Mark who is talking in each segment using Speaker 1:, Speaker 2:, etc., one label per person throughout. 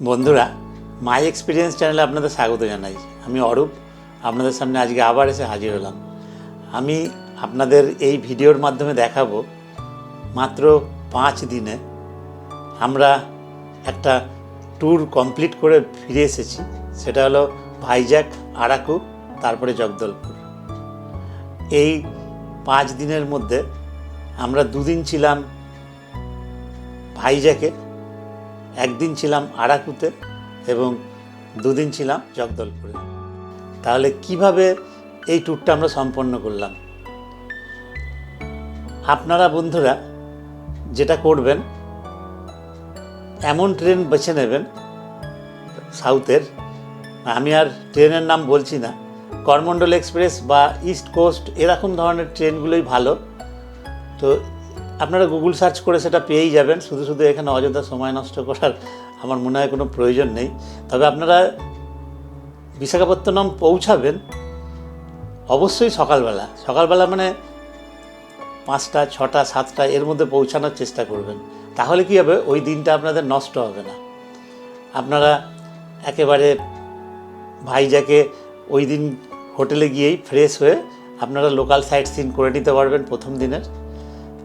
Speaker 1: বন্ধুরা মাই এক্সপিরিয়েন্স চ্যানেলে আপনাদের স্বাগত জানাই। আমি অরূপ, আপনাদের সামনে আজকে আবার এসে হাজির হলাম। আমি আপনাদের এই ভিডিওর মাধ্যমে দেখাবো মাত্র পাঁচ দিনে আমরা একটা ট্যুর কমপ্লিট করে ফিরে এসেছি। সেটা হলো ভাইজ্যাক আরাকু তারপরে জগদলপুর এই পাঁচ দিনের মধ্যে আমরা দুদিন ছিলাম ভাইজ্যাকে একদিন ছিলাম আরাকুতে এবং দুদিন ছিলাম জগদলপুরে। তাহলে কীভাবে এই ট্যুরটা আমরা সম্পন্ন করলাম? আপনারা বন্ধুরা যেটা করবেন, এমন ট্রেন বেছে নেবেন সাউথের, আমি আর ট্রেনের নাম বলছি না করমণ্ডল এক্সপ্রেস বা ইস্ট কোস্ট, এরকম ধরনের ট্রেনগুলোই ভালো। তো আপনারা গুগল সার্চ করে সেটা পেয়েই যাবেন। শুধু শুধু এখানে অযথা সময় নষ্ট করার আমার মনে হয় কোনো প্রয়োজন নেই। তবে আপনারা বিশাখাপত্তনম পৌঁছাবেন অবশ্যই সকালবেলা। সকালবেলা মানে পাঁচটা, ছটা, সাতটা, এর মধ্যে পৌঁছানোর চেষ্টা করবেন। তাহলে কি হবে? ওই দিনটা আপনাদের নষ্ট হবে না। আপনারা একেবারে ভাইজাকে ওই দিন হোটেলে গিয়েই ফ্রেশ হয়ে আপনারা লোকাল সাইট সিন করে নিতে পারবেন প্রথম দিনের।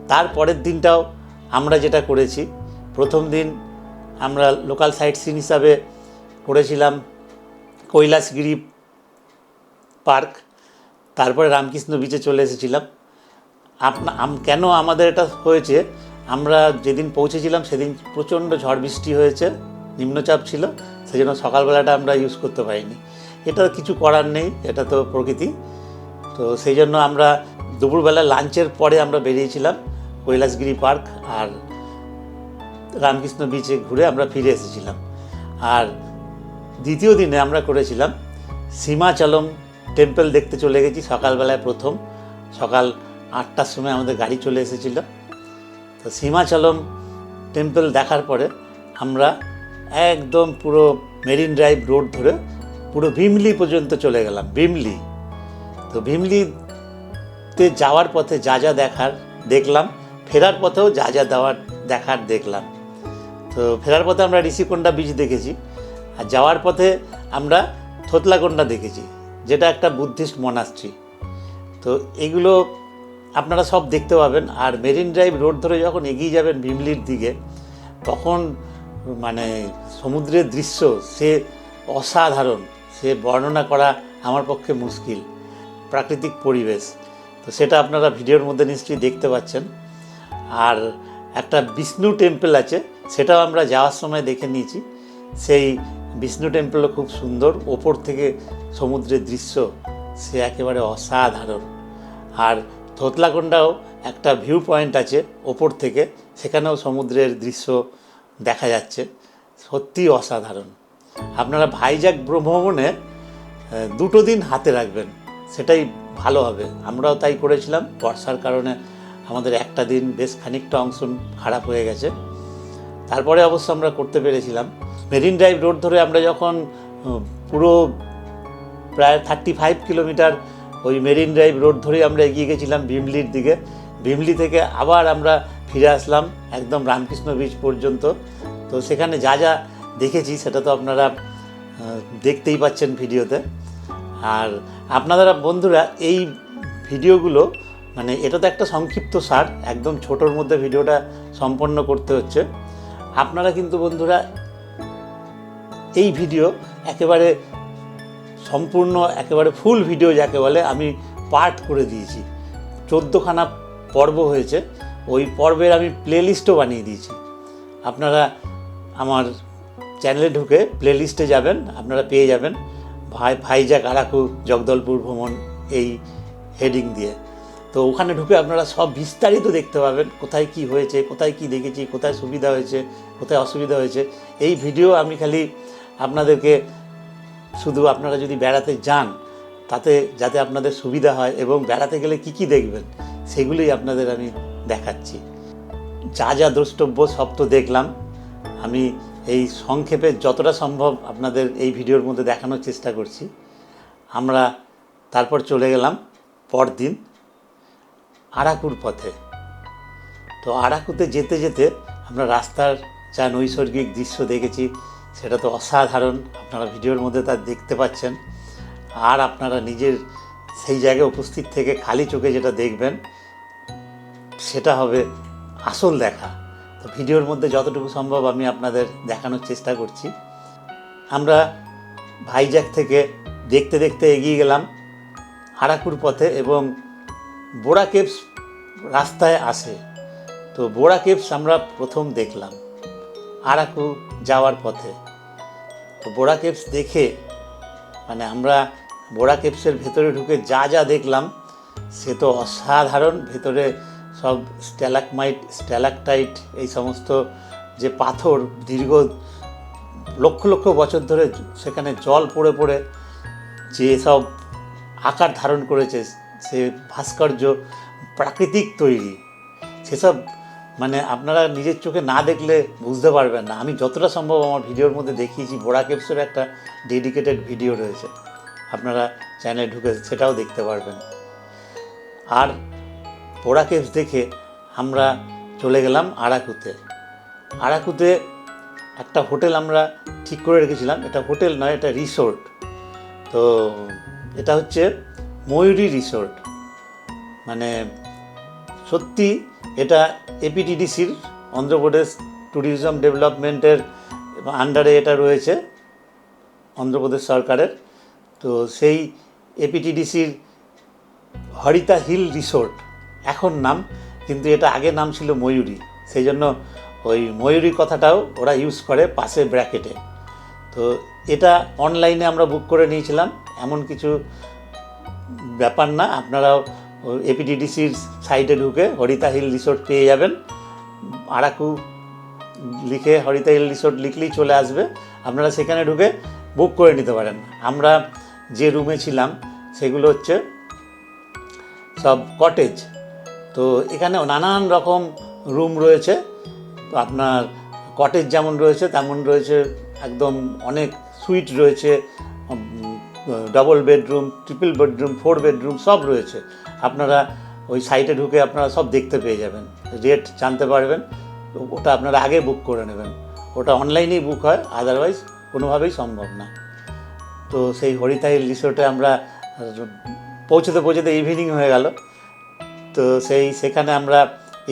Speaker 1: তারপরের দিনটাও আমরা যেটা করেছি, প্রথম দিন আমরা লোকাল সাইট সিন হিসাবে করেছিলাম কৈলাসগিরি পার্ক, তারপরে রামকৃষ্ণ বিচে চলে এসেছিলাম। আম- কেন আমাদের এটা হয়েছে, আমরা যেদিন পৌঁছেছিলাম সেদিন প্রচণ্ড ঝড় বৃষ্টি হয়েছে, নিম্নচাপ ছিল সেই জন্য সকালবেলাটা আমরা ইউজ করতে পারিনি। এটা কিছু করার নেই, এটা তো প্রকৃতি। তো সেই জন্য আমরা দুপুরবেলা লাঞ্চের পরে আমরা বেরিয়েছিলাম কৈলাসগিরি পার্ক আর রামকৃষ্ণ বিচে ঘুরে আমরা ফিরে এসেছিলাম। আর দ্বিতীয় দিনে আমরা করেছিলাম সীমাচলম টেম্পল দেখতে চলে গেছি, সকালবেলায় প্রথম। সকাল আটটার সময় আমাদের গাড়ি চলে এসেছিল। তো সীমাচলম টেম্পল দেখার পরে আমরা একদম পুরো মেরিন ড্রাইভ রোড ধরে পুরো ভীমলি পর্যন্ত চলে গেলাম, ভীমলি। তো ভীমলিতে যাওয়ার পথে যা যা দেখার দেখলাম, ফেরার পথেও যা যা দেওয়ার দেখার দেখলাম। তো ফেরার পথে আমরা ঋষিকোণ্ডা বীচ দেখেছি, আর যাওয়ার পথে আমরা থতলাকোণ্ডা দেখেছি, যেটা একটা বুদ্ধিস্ট মনাস্ট্রি তো এগুলো আপনারা সব দেখতে পাবেন, আর মেরিন ড্রাইভ রোড ধরে যখন এগিয়ে যাবেন ভীমলির দিকে, তখন মানে সমুদ্রের দৃশ্য, সে অসাধারণ, সে বর্ণনা করা আমার পক্ষে মুশকিল। প্রাকৃতিক পরিবেশ। তো সেটা আপনারা ভিডিওর মধ্যে নিশ্চয়ই দেখতে পাচ্ছেন। আর একটা বিষ্ণু টেম্পল আছে, সেটাও আমরা যাওয়ার সময় দেখে নিয়েছি। সেই বিষ্ণু টেম্পলও খুব সুন্দর, ওপর থেকে সমুদ্রের দৃশ্য, সে একেবারে অসাধারণ। আর থতলাকোন্ডাও একটা ভিউ পয়েন্ট আছে ওপর থেকে, সেখানেও সমুদ্রের দৃশ্য দেখা যাচ্ছে। সত্যিই অসাধারণ। আপনারা ভাইজাগ ভ্রমণে দুটো দিন হাতে রাখবেন, সেটাই ভালো হবে। আমরাও তাই করেছিলাম। বর্ষার কারণে আমাদের একটা দিন বেশ খানিকটা অংশ খারাপ হয়ে গেছে। তারপরে অবশ্য আমরা করতে পেরেছিলাম। মেরিন ড্রাইভ রোড ধরে আমরা যখন পুরো প্রায় থার্টি ফাইভ কিলোমিটার ওই মেরিন ড্রাইভ রোড ধরেই আমরা এগিয়ে গেছিলাম ভীমলির দিকে। ভীমলি থেকে আবার আমরা ফিরে আসলাম একদম রামকৃষ্ণ বীচ পর্যন্ত। তো সেখানে যা যা দেখেছি সেটা তো আপনারা দেখতেই পাচ্ছেন ভিডিওতে। আর আপনারা বন্ধুরা, এই ভিডিওগুলো মানে এটা তো একটা সংক্ষিপ্ত সার, একদম ছোটোর মধ্যে ভিডিওটা সম্পন্ন করতে হচ্ছে। আপনারা কিন্তু বন্ধুরা, এই ভিডিও একেবারে সম্পূর্ণ, একেবারে ফুল ভিডিও যাকে বলে, আমি পার্ট করে দিয়েছি। চোদ্দোখানা পর্ব হয়েছে, ওই পর্বের আমি প্লেলিস্টও বানিয়ে দিয়েছি। আপনারা আমার চ্যানেলে ঢুকে প্লেলিস্টে যাবেন, আপনারা পেয়ে যাবেন। ভাই ভাইজাক আরাকু জগদলপুর ভ্রমণ এই হেডিং দিয়ে। তো ওখানে ঢুকে আপনারা সব বিস্তারিত দেখতে পাবেন, কোথায় কি হয়েছে, কোথায় কি দেখেছি, কোথায় সুবিধা হয়েছে, কোথায় অসুবিধা হয়েছে। এই ভিডিও আমি খালি আপনাদেরকে শুধু আপনারা যদি বেড়াতে যান, তাতে যাতে আপনাদের সুবিধা হয় এবং বেড়াতে গেলে কি কি দেখবেন, সেগুলোই আপনাদের আমি দেখাচ্ছি। যা যা দ্রষ্টব্য সব তো দেখলাম। আমি এই সংক্ষেপে যতটা সম্ভব আপনাদের এই ভিডিওর মধ্যে দেখানোর চেষ্টা করছি। আমরা তারপর চলে গেলাম পরদিন আরাকুর পথে। তো আরাকুতে যেতে যেতে আমরা রাস্তার যা নৈসর্গিক দৃশ্য দেখেছি, সেটা তো অসাধারণ। আপনারা ভিডিওর মধ্যে তা দেখতে পাচ্ছেন। আর আপনারা নিজের সেই জায়গায় উপস্থিত থেকে খালি চোখে যেটা দেখবেন, সেটা হবে আসল দেখা। তো ভিডিওর মধ্যে যতটুকু সম্ভব আমি আপনাদের দেখানোর চেষ্টা করছি। আমরা ভাইজ্যাক থেকে দেখতে দেখতে এগিয়ে গেলাম আরাকুর পথে এবং বোরা কেভস রাস্তায় আসে। তো বোরা কেভস আমরা প্রথম দেখলাম আরাকু যাওয়ার পথে। তো বোরা কেভস দেখে মানে আমরা বোরা কেভসের ভেতরে ঢুকে যা যা দেখলাম, সে তো অসাধারণ ভেতরে সব স্ট্যালাকমাইট, স্ট্যালাকটাইট, এই সমস্ত যে পাথর দীর্ঘ লক্ষ লক্ষ বছর ধরে সেখানে জল পড়ে পড়ে যে সব আকার ধারণ করেছে, সে ভাস্কর্য প্রাকৃতিক তৈরি। সেসব মানে আপনারা নিজের চোখে না দেখলে বুঝতে পারবেন না। আমি যতটা সম্ভব আমার ভিডিওর মধ্যে দেখিয়েছি। বোরা কেপসের একটা ডেডিকেটেড ভিডিও রয়েছে। আপনারা চ্যানেলে ঢুকে সেটাও দেখতে পারবেন। আর বোরা দেখে আমরা চলে গেলাম আরাকুতে। আরাকুতে একটা হোটেল আমরা ঠিক করে রেখেছিলাম। এটা হোটেল নয়, এটা রিসোর্ট। তো এটা হচ্ছে ময়ূরী রিসোর্ট। মানে সত্যি এটা এপিটিডিসির অন্ধ্রপ্রদেশ ট্যুরিজম ডেভেলপমেন্টের আন্ডারে এটা রয়েছে অন্ধ্রপ্রদেশ সরকারের। তো সেই এপিটিডিসির হরিতা হিল রিসোর্ট। এখন নাম, কিন্তু এটা আগে নাম ছিল ময়ূরী। সেই জন্য ওই ময়ূরী কথাটাও ওরা ইউজ করে পাশে ব্র্যাকেটে তো এটা অনলাইনে আমরা বুক করে নিয়েছিলাম। এমন কিছু ব্যাপার না, আপনারাও এপিডিডিসির সাইটে ঢুকে হরিতা হিল রিসোর্ট পেয়ে যাবেন। আরাকু লিখে হরিতা হিল রিসোর্ট লিখলেই চলে আসবে। আপনারা সেখানে ঢুকে বুক করে নিতে পারেন। আমরা যে রুমে ছিলাম, সেগুলো হচ্ছে সব কটেজ তো এখানে নানান রকম রুম রয়েছে। আপনার কটেজ যেমন রয়েছে, তেমন রয়েছে একদম অনেক সুইট রয়েছে double bedroom triple bedroom four bedroom সব রয়েছে। আপনারা ওই সাইটে ঢুকে আপনারা সব দেখতে পেয়ে যাবেন রেট জানতে পারবেন। ওটা আপনারা আগে বুক করে নেবেন। ওটা অনলাইনেই বুক হয় আদারওয়াইজ কোনোভাবেই সম্ভব না। তো সেই হরিতাই রিসোর্টে আমরা পৌঁছতে পৌঁছতে ইভিনিং হয়ে গেল। তো সেই, সেখানে আমরা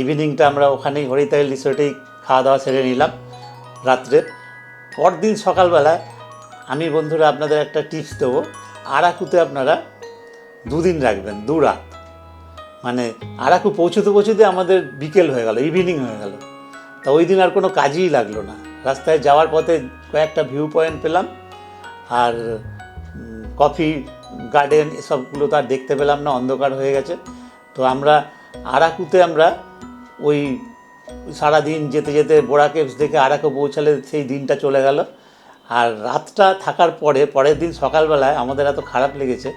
Speaker 1: ইভিনিংটা আমরা ওখানেই হরিতাইল রিসোর্টেই খাওয়া দাওয়া সেরে নিলাম রাত্রে। পরদিন সকালবেলা আমি বন্ধুরা আপনাদের একটা টিপস দেবো। আরাকুতে আপনারা দুদিন রাখবেন, দু রাত। মানে আরাকু পৌঁছতে পৌঁছতে আমাদের বিকেল হয়ে গেল ইভিনিং হয়ে গেল। তা ওই দিন আর কোনো কাজই লাগল না। রাস্তায় যাওয়ার পথে কয়েকটা ভিউ পয়েন্ট পেলাম আর কফি গার্ডেন এসবগুলো তো আর দেখতে পেলাম না, অন্ধকার হয়ে গেছে। তো আমরা আরাকুতে আমরা ওই সারাদিন যেতে যেতে বোরা কেভস দেখে আরাকু পৌঁছালে সেই দিনটা চলে গেল। আর রাতটা থাকার পরে, পরের দিন সকালবেলায় আমাদের এত খারাপ লেগেছে।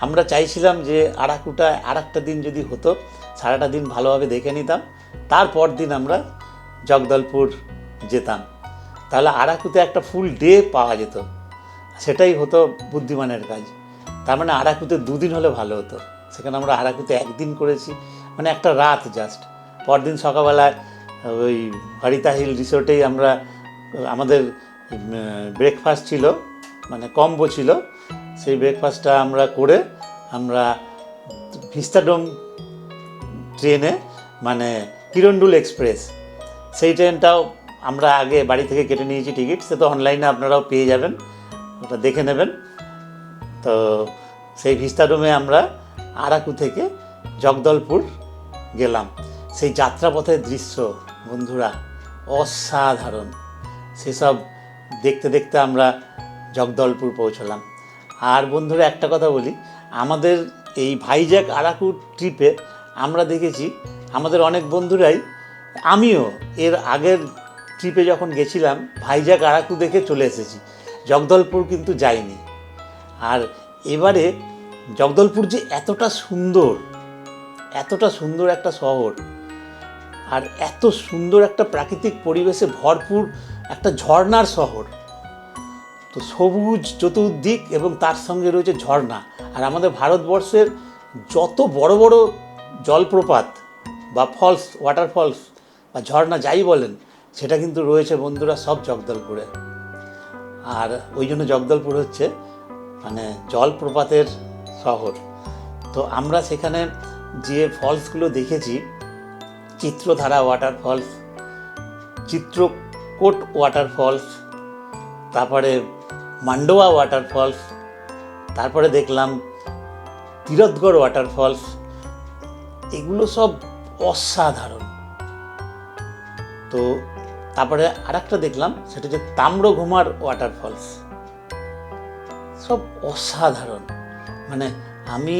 Speaker 1: আমরা চাইছিলাম যে আরাকুটা আর একটা দিন যদি হতো, সারাটা দিন ভালোভাবে দেখে নিতাম। তারপর দিন আমরা জগদলপুর যেতাম। তাহলে আরাকুতে একটা ফুল ডে পাওয়া যেত। সেটাই হতো বুদ্ধিমানের কাজ। তার মানে আরাকুতে দুদিন হলে ভালো হতো। সেখানে আমরা আরাকুতে একদিন করেছি। মানে একটা রাত জাস্ট পরদিন সকালবেলায় ওই হরিতা হিল রিসোর্টেই আমরা, আমাদের ব্রেকফাস্ট ছিল মানে কম্বো ছিল। সেই ব্রেকফাস্টটা আমরা করে আমরা ভিস্তাডোম ট্রেনে মানে কিরণডুল এক্সপ্রেস, সেই ট্রেনটাও আমরা আগে বাড়ি থেকে কেটে নিয়েছি টিকিট, সে তো অনলাইনে আপনারাও পেয়ে যাবেন, ওটা দেখে নেবেন। তো সেই ভিস্তাডোমে আমরা আরাকু থেকে জগদলপুর গেলাম। সেই যাত্রাপথের দৃশ্য, বন্ধুরা, অসাধারণ। সেসব দেখতে দেখতে আমরা জগদলপুর পৌঁছলাম। আর বন্ধুরা, একটা কথা বলি, আমাদের এই ভাইজ্যাক আরাকু ট্রিপে আমরা দেখেছি, আমাদের অনেক বন্ধুরাই, আমিও এর আগের ট্রিপে যখন গেছিলাম, ভাইজ্যাক আরাকু দেখে চলে এসেছি। জগদলপুর কিন্তু যাইনি। আর এবারে জগদলপুর যে এতটা সুন্দর এতটা সুন্দর একটা শহর, আর এত সুন্দর একটা প্রাকৃতিক পরিবেশে ভরপুর একটা ঝর্ণার শহর, তো সবুজ চতুর্দিক এবং তার সঙ্গে রয়েছে ঝর্ণা। আর আমাদের ভারতবর্ষের যত বড় বড় জলপ্রপাত বা ফলস ওয়াটারফলস বা ঝর্ণা যাই বলেন, সেটা কিন্তু রয়েছে বন্ধুরা সব জগদলপুরে। আর ওই জন্য জগদলপুর হচ্ছে মানে জলপ্রপাতের শহর। তো আমরা সেখানে যে ফলসগুলো দেখেছি, চিত্রধারা ওয়াটারফলস চিত্রকোট ওয়াটারফলস তারপরে মান্ডোয়া ওয়াটারফলস তারপরে দেখলাম তীরথগড় ওয়াটার ফলস এগুলো সব অসাধারণ। তো তারপরে আরেকটা দেখলাম, সেটা হচ্ছে তাম্রঘুমার ওয়াটারফলস সব অসাধারণ। মানে আমি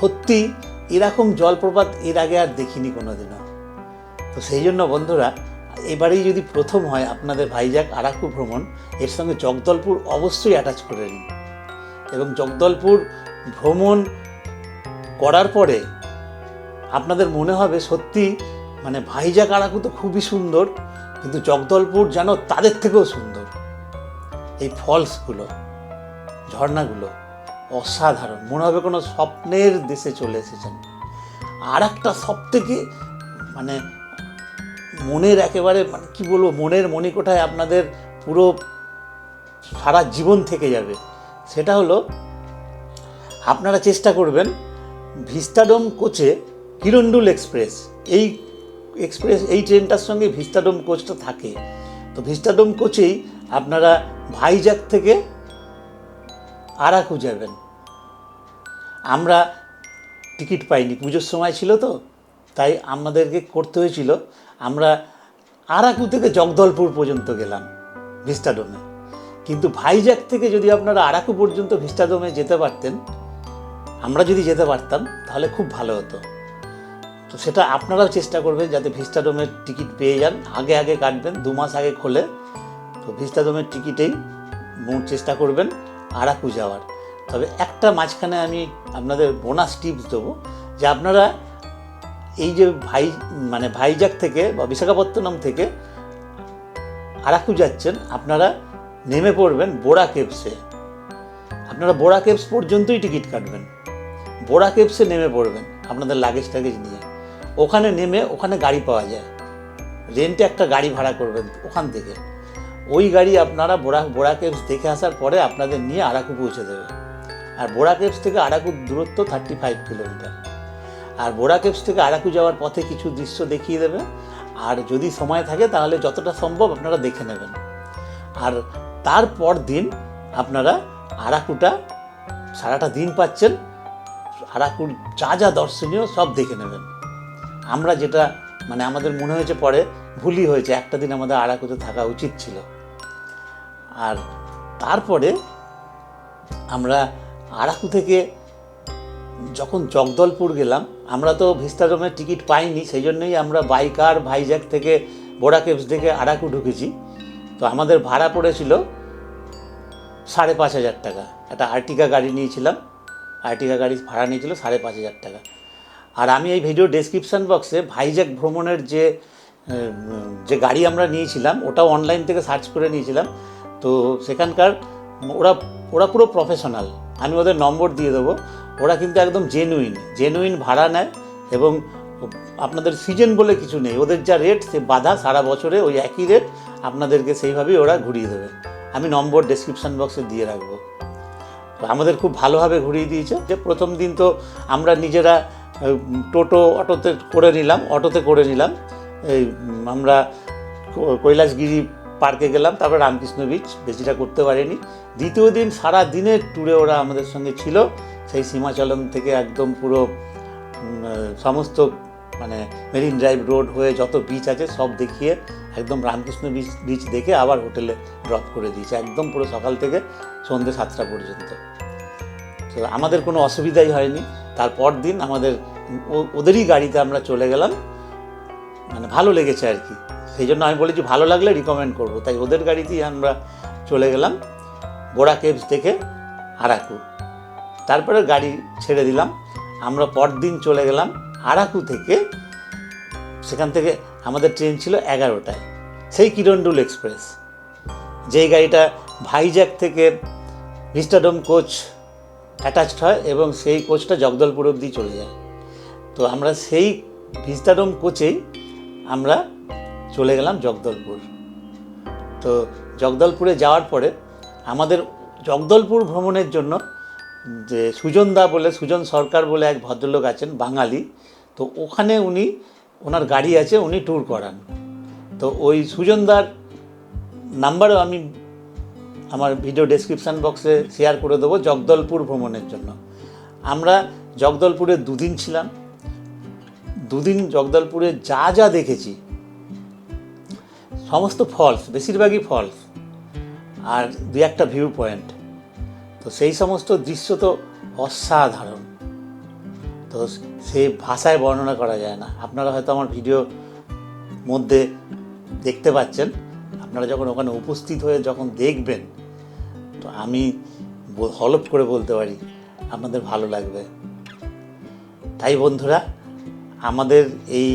Speaker 1: সত্যি এরকম জলপ্রপাত এর আগে আর দেখিনি কোনো কোনোদিনও। তো সেই জন্য বন্ধুরা, এবারেই যদি প্রথম হয় আপনাদের ভাইজাক আরাকু ভ্রমণ, এর সঙ্গে জগদলপুর অবশ্যই অ্যাটাচ করে নিন। এবং জগদলপুর ভ্রমণ করার পরে আপনাদের মনে হবে সত্যি মানে ভাইজাক আরাকু তো খুবই সুন্দর, কিন্তু জগদলপুর যেন তাদের থেকেও সুন্দর। এই ফলসগুলো, ঝর্ণাগুলো। অসাধারণ। মনে হবে কোনো স্বপ্নের দেশে চলে এসেছেন। আর একটা সব থেকে মানে মনের একেবারে মানে কী বলব, মনের মণিকোঠায় আপনাদের পুরো সারা জীবন থেকে যাবে। সেটা হলো, আপনারা চেষ্টা করবেন ভিস্টাডোম কোচে কিরণডুল এক্সপ্রেস। এই এক্সপ্রেস, এই ট্রেনটার সঙ্গে ভিস্টাডোম কোচটা থাকে। তো ভিস্টাডোম কোচেই আপনারা ভাইজাগ থেকে আরাকু যাবেন আমরা টিকিট পাইনি, পুজোর সময় ছিল তো, তাই আমাদেরকে করতে হয়েছিল। আমরা আরাকু থেকে জগদলপুর পর্যন্ত গেলাম, ভিস্টাডোমে। কিন্তু ভাইজ্যাক থেকে যদি আপনারা আরাকু পর্যন্ত ভিস্টাডোমে যেতে পারতেন, আমরা যদি যেতে পারতাম, তাহলে খুব ভালো হতো। তো সেটা আপনারাও চেষ্টা করবেন যাতে ভিস্টাডোমের টিকিট পেয়ে যান। আগে আগে কাটবেন, দু মাস আগে খোলে। তো ভিস্টাডোমের টিকিটেই চেষ্টা করবেন। আরাকু যাওয়ার। তবে একটা মাঝখানে আমি আপনাদের বোনাস টিপস দেবো, যে আপনারা এই যে ভাই মানে ভাইজাগ থেকে বা বিশাখাপত্তনম থেকে আরাকু যাচ্ছেন, আপনারা নেমে পড়বেন বোরা কেপসে আপনারা বোরা কেপস পর্যন্তই টিকিট কাটবেন। বোরা কেপসে নেমে পড়বেন আপনাদের লাগেজ টাগেজ নিয়ে। ওখানে নেমে ওখানে গাড়ি পাওয়া যায়। রেন্টে একটা গাড়ি ভাড়া করবেন ওখান থেকে। ওই গাড়ি আপনারা বোরা বোরা কেপস দেখে আসার পরে আপনাদের নিয়ে আরাকু পৌঁছে দেবে। আর বোরা কেপস থেকে আরাকুর দূরত্ব থার্টি ফাইভ কিলোমিটার আর বোরা কেপস থেকে আরাকু যাওয়ার পথে কিছু দৃশ্য দেখিয়ে দেবে। আর যদি সময় থাকে তাহলে যতটা সম্ভব আপনারা দেখে নেবেন। আর তারপর দিন আপনারা আরাকুটা সারাটা দিন পাচ্ছেন। আরাকুর যা যা দর্শনীয় সব দেখে নেবেন। আমরা যেটা মানে আমাদের মনে হয়েছে পরে, ভুলই হয়েছে। একটা দিন আমাদের আরাকুতে থাকা উচিত ছিল। আর তারপরে আমরা আরাকু থেকে যখন জগদলপুর গেলাম, আমরা তো ভিস্তাডোমের টিকিট পাইনি, সেই জন্যই আমরা বাইকার ভাইজ্যাক থেকে বোরা কেভস থেকে আরাকু ঢুকেছি। তো আমাদের ভাড়া পড়েছিল সাড়ে পাঁচ হাজার টাকা। একটা আর্টিকা গাড়ি নিয়েছিলাম, আর্টিকা গাড়ি ভাড়া নিয়েছিল সাড়ে পাঁচ হাজার টাকা। আর আমি এই ভিডিও ডেসক্রিপশান বক্সে ভাইজ্যাক ভ্রমণের যে যে গাড়ি আমরা নিয়েছিলাম, ওটাও অনলাইন থেকে সার্চ করে নিয়েছিলাম। তো সেখানকার ওরা ওরা পুরো প্রফেশনাল আমি ওদের নম্বর দিয়ে দেবো। ওরা কিন্তু একদম জেনুইন জেনুইন ভাড়া নেয় এবং আপনাদের সিজন বলে কিছু নেই। ওদের যা রেট সে বাধা সারা বছরে ওই একই রেট আপনাদেরকে সেইভাবেই ওরা ঘুরিয়ে দেবে। আমি নম্বর ডেসক্রিপশান বক্সে দিয়ে রাখব। আমাদের খুব ভালোভাবে ঘুরিয়ে দিয়েছে। যে প্রথম দিন তো আমরা নিজেরা টোটো অটোতে করে নিলাম, অটোতে করে নিলাম। এই আমরা কৈলাসগিরি পার্কে গেলাম, তারপর রামকৃষ্ণ বিচ বেশিটা করতে পারিনি। দ্বিতীয় দিন সারা দিনের ট্যুরে ওরা আমাদের সঙ্গে ছিল। সেই সীমাচলম থেকে একদম পুরো সমস্ত মানে মেরিন ড্রাইভ রোড হয়ে যত বিচ আছে সব দেখিয়ে একদম রামকৃষ্ণ বিচ বিচ দেখে আবার হোটেলে ড্রপ করে দিয়েছে। একদম পুরো সকাল থেকে সন্ধ্যে সাতটা পর্যন্ত। তো আমাদের কোনো অসুবিধাই হয়নি। তারপর দিন আমাদের ওদেরই গাড়িতে আমরা চলে গেলাম। মানে ভালো লেগেছে আর কি। সেই জন্য আমি বলেছি, ভালো লাগলে রিকমেন্ড করব। তাই ওদের গাড়িতেই আমরা চলে গেলাম বোরা কেভস থেকে আরাকু। তারপরে গাড়ি ছেড়ে দিলাম। আমরা পরদিন চলে গেলাম আরাকু থেকে। সেখান থেকে আমাদের ট্রেন ছিল এগারোটায়। সেই কিরণডুল এক্সপ্রেস। যেই গাড়িটা ভাইজ্যাক থেকে ভিস্টাডোম কোচ অ্যাটাচড হয় এবং সেই কোচটা জগদলপুর অবধি চলে যায়। তো আমরা সেই ভিস্টাডোম কোচেই আমরা চলে গেলাম জগদলপুর। তো জগদলপুরে যাওয়ার পরে আমাদের জগদলপুর ভ্রমণের জন্য যে সুজন দা বলে, সুজন সরকার বলে এক ভদ্রলোক আছেন, বাঙালি, তো ওখানে উনি, ওনার গাড়ি আছে, উনি ট্যুর করান। তো ওই সুজনদার নাম্বারও আমি আমার ভিডিও ডেসক্রিপশান বক্সে শেয়ার করে দেবো জগদলপুর ভ্রমণের জন্য। আমরা জগদলপুরে দুদিন ছিলাম। দুদিন জগদলপুরে যা যা দেখেছি সমস্ত ফলস বেশিরভাগই ফলস আর দু একটা ভিউ পয়েন্ট তো সেই সমস্ত দৃশ্য তো অসাধারণ। তো সে ভাষায় বর্ণনা করা যায় না। আপনারা হয়তো আমার ভিডিও মধ্যে দেখতে পাচ্ছেন। আপনারা যখন ওখানে উপস্থিত হয়ে যখন দেখবেন, তো আমি হলপ করে বলতে পারি, আপনাদের ভালো লাগবে। তাই বন্ধুরা, আমাদের এই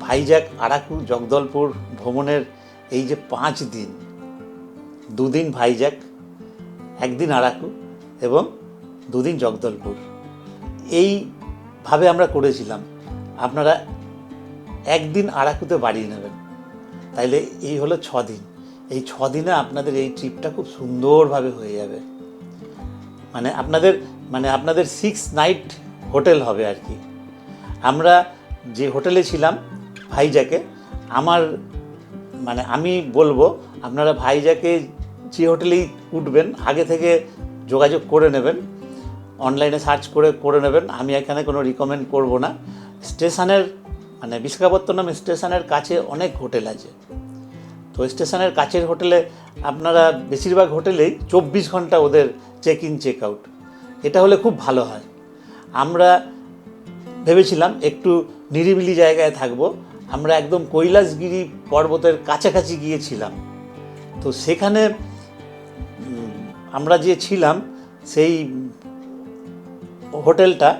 Speaker 1: ভাইজ্যাক আরাকু, জগদলপুর ভ্রমণের এই যে পাঁচ দিন, দুদিন ভাইজ্যাক একদিন আরাকু এবং দুদিন জগদলপুর। এইভাবে আমরা করেছিলাম। আপনারা একদিন আরাকুতে বাড়িয়ে নেবেন। তাইলে এই হলো ছ দিন এই ছ দিনে আপনাদের এই ট্রিপটা খুব সুন্দরভাবে হয়ে যাবে। মানে আপনাদের মানে আপনাদের সিক্স নাইট হোটেল হবে আর কি। আমরা যে হোটেলে ছিলাম ভাইজাকে, আমার মানে আমি বলব, আপনারা ভাইজাকে যে হোটেলেই উঠবেন, আগে থেকে যোগাযোগ করে নেবেন, অনলাইনে সার্চ করে করে নেবেন, আমি এখানে কোনো রিকমেন্ড করব না। স্টেশনের মানে বিশাখাপত্তনম স্টেশনের কাছে অনেক হোটেল আছে। তো স্টেশনের কাছের হোটেলে আপনারা বেশিরভাগ হোটেলেই চব্বিশ ঘণ্টা ওদের চেক ইন চেক আউট এটা হলে খুব ভালো হয়। আমরা ভেবেছিলাম একটু নিরিবিলি জায়গায় থাকব আমরা একদম কৈলাসগিরি পর্বতের কাছাকাছি গিয়েছিলাম। তো সেখানে আমরা যে ছিলাম, সেই হোটেলটা,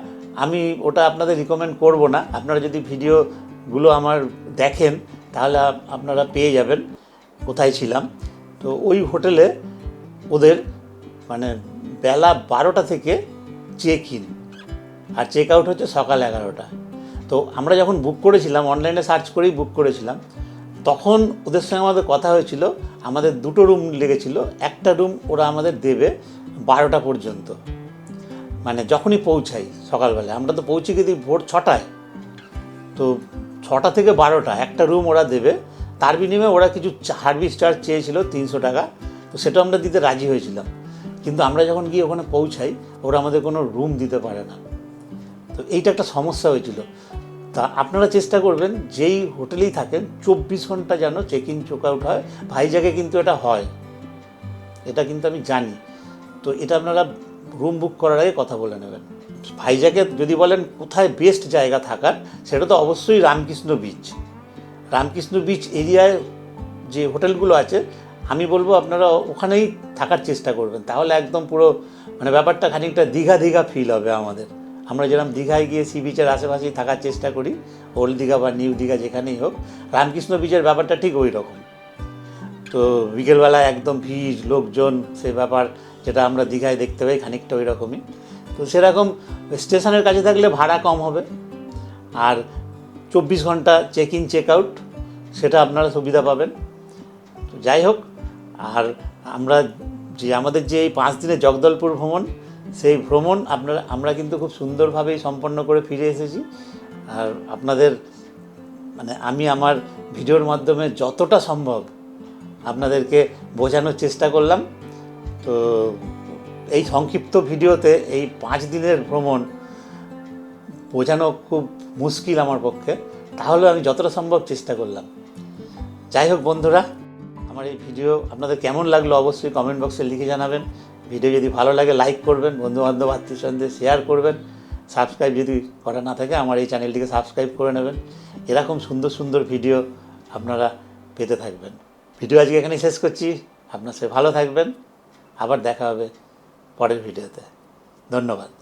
Speaker 1: আমি ওটা আপনাদের রিকমেন্ড করব না। আপনারা যদি ভিডিওগুলো আমার দেখেন, তাহলে আপনারা পেয়ে যাবেন, কোথায় ছিলাম। তো ওই হোটেলে ওদের মানে বেলা বারোটা থেকে চেক ইন আর চেক আউট হচ্ছে সকাল এগারোটা। তো আমরা যখন বুক করেছিলাম অনলাইনে সার্চ করেই বুক করেছিলাম, তখন ওদের সঙ্গে আমাদের কথা হয়েছিল, আমাদের দুটো রুম লেগেছিল, একটা রুম ওরা আমাদের দেবে বারোটা পর্যন্ত। মানে যখনই পৌঁছাই সকালবেলায়, আমরা তো পৌঁছে গেছি ভোর ছটায়। তো ছটা থেকে বারোটা, একটা রুম ওরা দেবে, তার বিনিময়ে ওরা কিছু সার্ভিস চার্জ চেয়েছিল তিনশো টাকা, তো সেটা আমরা দিতে রাজি হয়েছিলাম। কিন্তু আমরা যখন গিয়ে ওখানে পৌঁছাই, ওরা আমাদের কোনো রুম দিতে পারে না। তো এইটা একটা সমস্যা হয়েছিল। তা আপনারা চেষ্টা করবেন, যেই হোটেলেই থাকেন, চব্বিশ ঘণ্টা যেন চেক ইন চেক আউট হয়। ভাইজাগে কিন্তু এটা হয়। এটা কিন্তু আমি জানি। তো এটা আপনারা রুম বুক করার আগে কথা বলে নেবেন। ভাইজাকে যদি বলেন কোথায় বেস্ট জায়গা থাকার, সেটা তো অবশ্যই রামকৃষ্ণ বিচ রামকৃষ্ণ বিচ এরিয়ায় যে হোটেলগুলো আছে, আমি বলব আপনারা ওখানেই থাকার চেষ্টা করবেন। তাহলে একদম পুরো মানে ব্যাপারটা খানিকটা দীঘা দীঘা ফিল হবে আমাদের। আমরা যেরকম দীঘায় গিয়ে সি বিচের আশেপাশেই থাকার চেষ্টা করি ওল্ড দীঘা বা নিউ দীঘা যেখানেই হোক, রামকৃষ্ণ বিচের ব্যাপারটা ঠিক ওই রকম। তো বিকেলবেলা একদম ভিড়, লোকজন, সে ব্যাপার যেটা আমরা দীঘায় দেখতে পাই খানিকটা ওই রকমই। তো সেরকম স্টেশনের কাছে থাকলে ভাড়া কম হবে, আর চব্বিশ ঘণ্টা চেক ইন চেক আউট সেটা আপনারা সুবিধা পাবেন। তো যাই হোক, আর আমরা যে আমাদের যে এই পাঁচ দিনের জগদলপুর ভ্রমণ সেই ভ্রমণ আপনারা, আমরা কিন্তু খুব সুন্দরভাবেই সম্পন্ন করে ফিরে এসেছি। আর আপনাদের মানে আমি আমার ভিডিওর মাধ্যমে যতটা সম্ভব আপনাদেরকে বোঝানোর চেষ্টা করলাম। তো এই সংক্ষিপ্ত ভিডিওতে এই পাঁচ দিনের ভ্রমণ বোঝানো খুব মুশকিল আমার পক্ষে। তাহলে আমি যতটা সম্ভব চেষ্টা করলাম। যাই হোক বন্ধুরা, আমার এই ভিডিও আপনাদের কেমন লাগল অবশ্যই কমেন্ট বক্সে লিখে জানাবেন। ভিডিও যদি ভালো লাগে লাইক করবেন, বন্ধুবান্ধব আত্মীয় সঙ্গে শেয়ার করবেন। সাবস্ক্রাইব যদি করা না থাকে, আমার এই চ্যানেলটিকে সাবস্ক্রাইব করে নেবেন। এরকম সুন্দর সুন্দর ভিডিও আপনারা পেতে থাকবেন। ভিডিও আজকে এখানেই শেষ করছি। আপনার সে ভালো থাকবেন। আবার দেখা হবে পরের ভিডিওতে ধন্যবাদ।